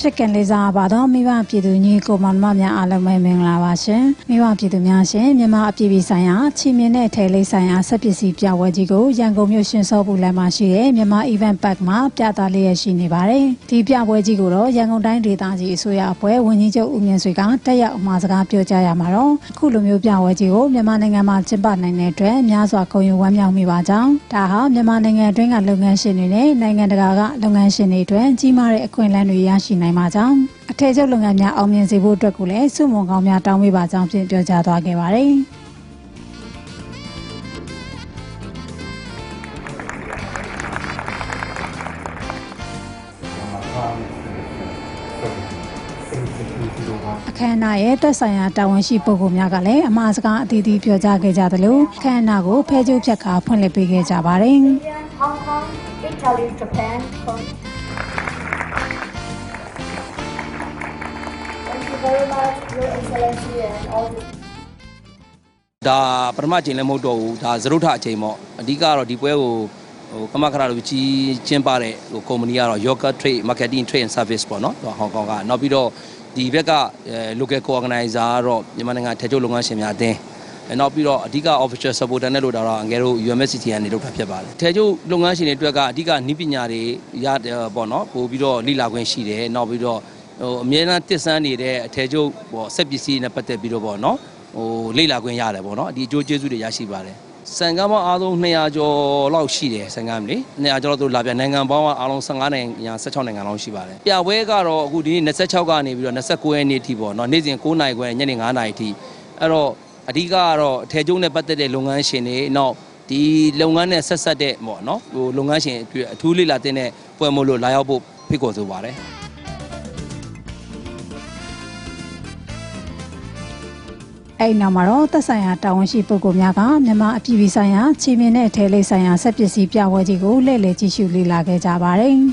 ချစ်ကန်လေးစားပါတော့မိဘပြည်သူညီကိုမောင်နှမများအားလုံးပဲမင်္ဂလာပါရှင်မိဘပြည်သူများရှင်မြန်မာအပြည်ပြည်ဆိုင်ရာချီမြင့်တဲ့ထဲလေးဆိုင်ရာဆက်ပစ္စည်းပြပွဲကြီးကိုရန်ကုန်မြို့ရှင်စောဘူးလမ်းမှာရှိတဲ့မြန်မာ event park မှာပြသလျက်ရှိနေပါတယ်ဒီပြပွဲကြီးကိုတော့ရန်ကုန်တိုင်းဒေသကြီးအစိုးရအဖွဲ့ဝန်ကြီးချုပ်ဦးမြင့်ဆွေကတက်ရောက်အမှာစကားပြောကြားရမှာတော့အခုလိုမျိုးပြပွဲကြီးကိုမြန်မာနိုင်ငံမှာကျင်းပနိုင်တဲ့အတွက်များစွာဂုဏ်ယူဝမ်းမြောက်မိပါကြောင်းဒါဟာမြန်မာနိုင်ငံအတွင်းကလုပ်ငန်းရှင်တွေနဲ့နိုင်ငံတကာကလုပ်ငန်းရှင်တွေအတွက်ကြီးမားတဲ့အခွင့်အလမ်းတွေရရှိနိုင်ပါကြောင်းအထည်ချုပ်လုပ်ငန်းများအောင်မြင်စေဖို့အတွက်ကိုလည်းစုမုံကောင်းများတောင်းပေးပါကြောင်းဖြင့်ပြောကြားသွားခဲ့ပါတယ်။အခမ်းအနားရဲ့သက်ဆိုင်ရာတာဝန်ရှိပုဂ္ဂိုလ်များကလည်းအမှားစကားအသီးသီးပြောကြားခဲ့ကြသလိုအခမ်းအနားကိုဖဲကျုပ်ဖြတ်ခါဖွင့်လှစ်ပေးခဲ့ကြပါတယ်။ very much, Your Excellency, and all the ဒါပထမအချိန်လည်းမဟုတ်တော့ဘူးဒါသရုပ်ထအချိန်ပေါ့အဓိကတော့ဒီပွဲကိုဟိုကမကရလိုကြီးကျင်းပတဲ့ဟိုကုမ္ပဏီကတော့ Yoga Trade Marketing Trade and Service ပေါ့နော်ဟောင်ကောင်ကနောက်ပြီးတော့ဒီဘက်ကအဲ local co-organizer ကတော့မြန်မာနိုင်ငံထဲချုပ်လုပ်ငန်းရှင်များအသင်းအဲနောက်ပြီးတော့အဓိက official supporter နဲ့လို့တော့အငယ်တို့ UMCT ကနေလုပ်တာဖြစ်ပါတယ်ထဲချုပ်လုပ်ငန်းရှင်တွေအတွက်ကအဓိကနီးပညာတွေရပေါ့နော်ပို့ပြီးတော့လိလာခွင့်ရှိတယ်နောက်ပြီးတော့ ဟိုအမြဲတမ်းတစ်ဆန်းနေတဲ့အထဲချုပ်ပေါ့စက်ပစ္စည်းနဲ့ပတ်သက်ပြီးတော့ပေါ့နော်ဟိုလေ့လာခွင့်ရတယ်ပေါ့နော်ဒီအကျိုးကျေးဇူးတွေရရှိပါတယ်စံကမ်းပေါင်းအားလုံး200ကျော်လောက်ရှိတယ်စံကမ်းလေ200ကျော်လောက်သူလာပြနိုင်ငံပေါင်းကအားလုံး15နိုင်ငံ16နိုင်ငံလောက်ရှိပါတယ်ပြပွဲကတော့အခုဒီနေ့26ကနေပြီးတော့29ရက်နေ့ထိပေါ့နော်နေ့စဉ်9နာရီခွဲညနေ9နာရီထိအဲ့တော့အဓိကကတော့အထည်ချုပ်နဲ့ပတ်သက်တဲ့လုပ်ငန်းရှင်တွေနောက်ဒီလုပ်ငန်းနဲ့ဆက်ဆက်တဲ့ပေါ့နော်ဟိုလုပ်ငန်းရှင်အတွက်အထူးလေ့လာတဲ့ပွဲမို့လို့လာရောက်ဖို့ဖိတ်ခေါ်ဆိုပါတယ် အဲ့ဒီနောက်မှာတော့သက်ဆိုင်ရာတာဝန်ရှိပုဂ္ဂိုလ်များကမြန်မာအပြည်ပြည်ဆိုင်ရာချီမြင့်တဲ့ထဲလေးဆိုင်ရာဆက်ပစ္စည်းပြပွဲကြီးကိုလှည့်လည်ကြည့်ရှုလေ့လာခဲ့ကြပါတယ်။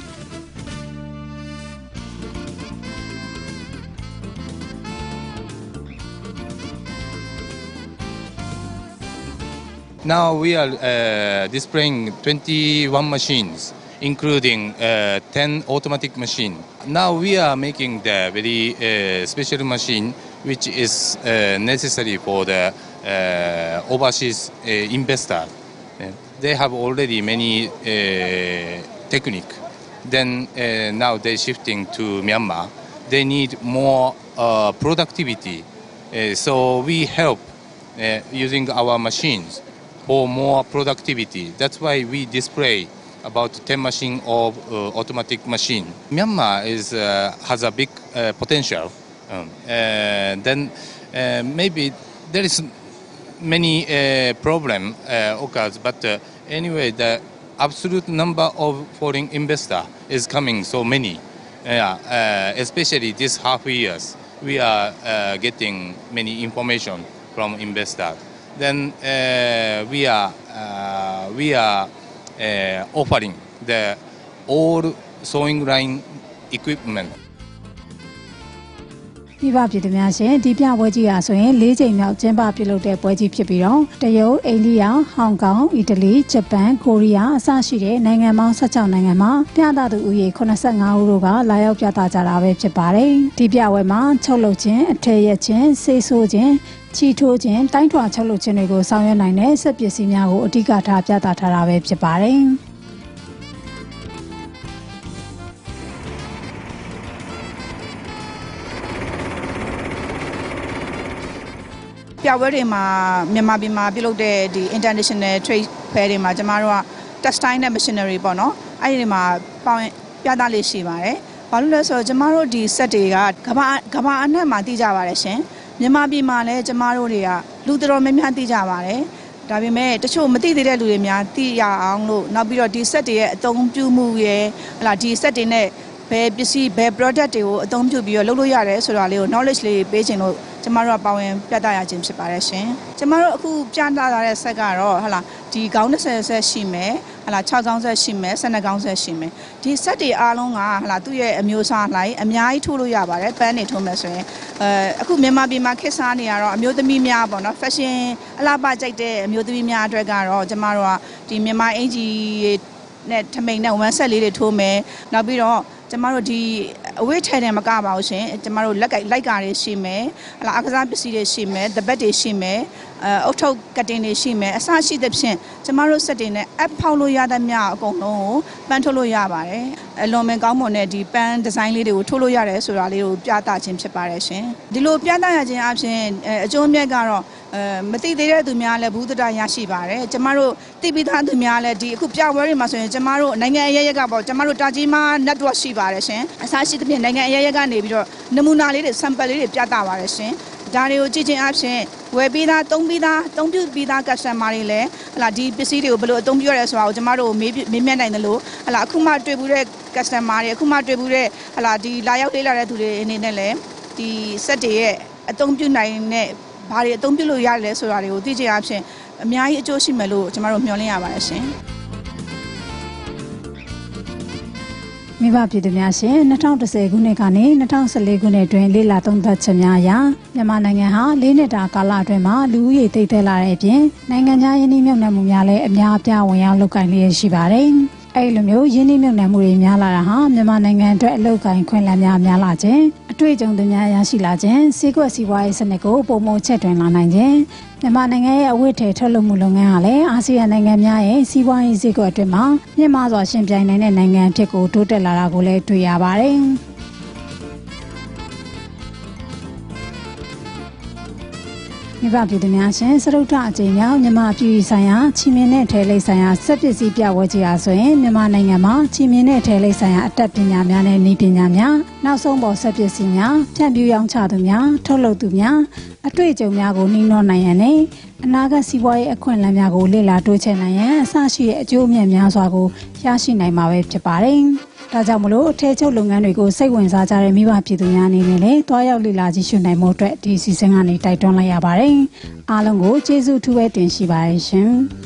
Now we are uh, displaying 21 machines, including uh, 10 automatic machine. Now we are making the very uh, special machine, which is uh, necessary for the uh, overseas uh, investor. Uh, they have already many technique. Then now they're shifting to Myanmar. They need more productivity. So we help using our machines for more productivity. That's why we display about 10 machine of uh, automatic machine. Myanmar is, uh, has a big uh, potential. Um, then maybe there is many uh, problem occurs, but anyway, the absolute number of foreign investor is coming so many. Yeah, uh, especially this half years, we are uh, getting many information from investors. Then uh, we are we are えー、オファリンでオールソーイングラインエクイプメント မိဘပြည်သူများရှင်ဒီပြပွဲကြီးဟာဆိုရင်၄ချိန်မြောက်ကျင်းပပြုလုပ်တဲ့ပွဲကြီးဖြစ်ပြီးတော့တရုတ်အိန္ဒိယဟောင်ကောင်အီတလီဂျပန်ကိုရီးယားအစရှိတဲ့နိုင်ငံပေါင်း16နိုင်ငံမှာပြသသူဦးရေ85ဦးတို့ကလာရောက်ပြသကြတာပဲဖြစ်ပါတယ်ဒီပြပွဲမှာချုပ်လုပ်ခြင်းအထည်ရက်ခြင်းဆေးဆိုးခြင်းချီထိုးခြင်းတိုင်းထွာချုပ်လုပ်ခြင်းတွေကိုဆောင်ရွက်နိုင်တဲ့စက်ပစ္စည်းများကိုအဓိကထားပြသထားတာပဲဖြစ်ပါတယ် ပြပွဲတွေမှာမြန်မာပြည်မှာပြုလုပ်တဲ့ဒီ international trade fair တွေမှာကျမတို့က textile နဲ့ machinery ပေါ့နော်အဲ့ဒီတွေမှာပေါင်ပြသလေးရှိပါတယ်။ဘာလို့လဲဆိုတော့ကျမတို့ဒီ set တွေကကဘာကဘာအနှံ့မှာတည်ကြပါတယ်ရှင်။မြန်မာပြည်မှာလည်းကျမတို့တွေကလူတော်တော်များများတည်ကြပါတယ်။ဒါပေမဲ့တချို့မသိသေးတဲ့လူတွေများသိရအောင်လို့နောက်ပြီးတော့ဒီ set တွေရဲ့အသုံးပြုမှုရဲ့ဟလာဒီ set တွေနဲ့ ဘယ်ပစ္စည်းဘယ် product တွေကိုအသုံးပြုပြီးတော့လုပ်လို့ရတယ်ဆိုတာလေးကို knowledge လေးပေးခြင်းလို့ကျမတို့ကပါဝင်ပြသရခြင်းဖြစ်ပါတယ်ရှင်။ကျမတို့အခုပြသလာတဲ့ set ကတော့ဟလာဒီခေါင်း30ဆက်ရှိမယ်ဟလာ6ခေါင်းဆက်ရှိမယ်12ခေါင်းဆက်ရှိမယ်ဒီ set တွေအားလုံးကဟလာသူ့ရဲ့အမျိုးအစားလိုက်အများကြီးထိုးလို့ရပါတယ်ပန်းနေထိုးမယ်ဆိုရင်အဲအခုမြန်မာပြည်မှာခေတ်စားနေရတော့အမျိုးသမီးများပေါ့နော် fashion အလားပါကြိုက်တဲ့အမျိုးသမီးများအတွက်ကတော့ကျမတို့ကဒီမြန်မာအင်ဂျီနဲ့ထမိန်နဲ့ဝမ်းဆက်လေးတွေထိုးမယ်နောက်ပြီးတော့ ကျမတို့ဒီအဝေးထဲတယ်မကပါဘူးရှင်ကျမတို့လက်ကလိုက်ကားတွေရှိမယ်ဟလာအကစားပစ္စည်းတွေရှိမယ်တပတ်တွေရှိမယ်အဲအုတ်ထုတ်ကတင်တွေရှိမယ်အစရှိသဖြင့်ကျမတို့စက်တွေနဲ့ app ဖောက်လို့ရသမျှအကုန်လုံးကိုပန်းထုတ်လို့ရပါတယ်အလွန်မင်းကောင်းမွန်တဲ့ဒီပန်းဒီဇိုင်းလေးတွေကိုထုတ်လို့ရတယ်ဆိုတာလေးကိုပြသခြင်းဖြစ်ပါတယ်ရှင်ဒီလိုပြသရခြင်းအပြင်အဲအကျိုးအမြတ်ကတော့အဲမသိသေးတဲ့သူများလည်းဘူးတတရရှိပါတယ်ကျမတို့သိပြီးသားသူများလည်းဒီအခုပြပွဲတွေမှာဆိုရင်ကျမတို့နိုင်ငံအရရက်ကပေါ့ကျမတို့တာကြီးမာ network ရှိပါတယ်ရှင်အစားရှိသဖြင့်နိုင်ငံအရရက်ကနေပြီးတော့နမူနာလေးတွေ sample လေးတွေပြသပါတယ်ရှင် ဒါတွေကိုကြည့်ချင်းအပြင်ဝယ်ပြီးသားသုံးပြီးသားသုံးပြုပြီးသား customer တွေလည်းဟလာဒီပစ္စည်းတွေကိုဘယ်လိုအသုံးပြုရလဲဆိုတာကိုကျမတို့မေးမေးမြန်းနိုင်တယ်လို့ဟလာအခုမှတွေ့ဘူးတဲ့ customer တွေအခုမှတွေ့ဘူးတဲ့ဟလာဒီလာရောက်လေးလာတဲ့သူတွေအနေနဲ့လည်းဒီ set တွေရဲ့အသုံးပြုနိုင်တဲ့ဘာတွေအသုံးပြုလို့ရလဲဆိုတာတွေကိုသိချင်အပြင်အများကြီးအကျိုးရှိမယ်လို့ကျမတို့မျှော်လင့်ရပါတယ်ရှင် မိဘပြည်သူများရှင်2010ခုနှစ်ကနေ2014ခုနှစ်အတွင်းလေ့လာသုံးသပ်ချက်များအရမြန်မာနိုင်ငံဟာ၄နှစ်တာကာလအတွင်းမှာလူဦးရေတိတ်သက်လာတဲ့အပြင်နိုင်ငံခြားယင်းနှိမ့်မြုပ်နှံမှုများလည်းအများအပြားဝင်ရောက်လုပ်ကိုင်လျက်ရှိပါတယ်။အဲဒီလိုမျိုးယင်းနှိမ့်မြုပ်နှံမှုတွေများလာတာဟာမြန်မာနိုင်ငံအတွက်အလုပ်ကိုင်ခွင့်လမ်းများများလာခြင်း အတွေ့အကြုံတွေများရရှိလာခြင်းစီးကွက်စီးပွားရေးစနစ်ကိုပုံမချက်တွင်လာနိုင်ခြင်းမြန်မာနိုင်ငံရဲ့အဝတ်ထည်ထုတ်လုပ်မှုလုပ်ငန်းဟာလည်းအာဆီယံနိုင်ငံများရဲ့စီးပွားရေးစည်းကွက်အတွင်းမှာမြင့်မားစွာရှင်ပြိုင်နိုင်တဲ့နိုင်ငံအဖြစ်ကိုတိုးတက်လာတာကိုလည်းတွေ့ရပါတယ်။ မိဘပြည်သူများရှင်စရုပ်ထအကြိမ်မြောက်မြန်မာပြည်ပြည်ဆိုင်ရာချီမင်းနဲ့ထဲလိပ်ဆိုင်ရာစက်ပစ္စည်းပြပွဲကြီးအားဆိုရင်မြန်မာနိုင်ငံမှာချီမင်းနဲ့ထဲလိပ်ဆိုင်ရာအတတ်ပညာများနဲ့နည်းပညာများနောက်ဆုံးပေါ်စက်ပစ္စည်းများဖြန့်ဖြူးရောင်းချသူများထုတ်လုပ်သူများအတွေ့အကြုံများကိုနှီးနှောနိုင်ရန်နဲ့အနာဂတ်စီးပွားရေးအခွင့်အလမ်းများကိုလေ့လာတိုးချဲ့နိုင်ရန်အစရှိတဲ့အကျိုးအမြတ်များစွာကိုရရှိနိုင်မှာပဲဖြစ်ပါတယ်။ ဒါကြောင့်မလို့အထည်ချုပ်လုပ်ငန်းတွေကိုစိတ်ဝင်စားကြတဲ့မိဘပြည်သူများအနေနဲ့လည်းတွားရောက်လေ့လာကြည့်ရှုနိုင်မှုအတွက်ဒီစီစဉ်ကနေတိုက်တွန်းလိုက်ရပါတယ်။အားလုံးကိုကျေးဇူးထူးပဲတင်ရှိပါတယ်ရှင်။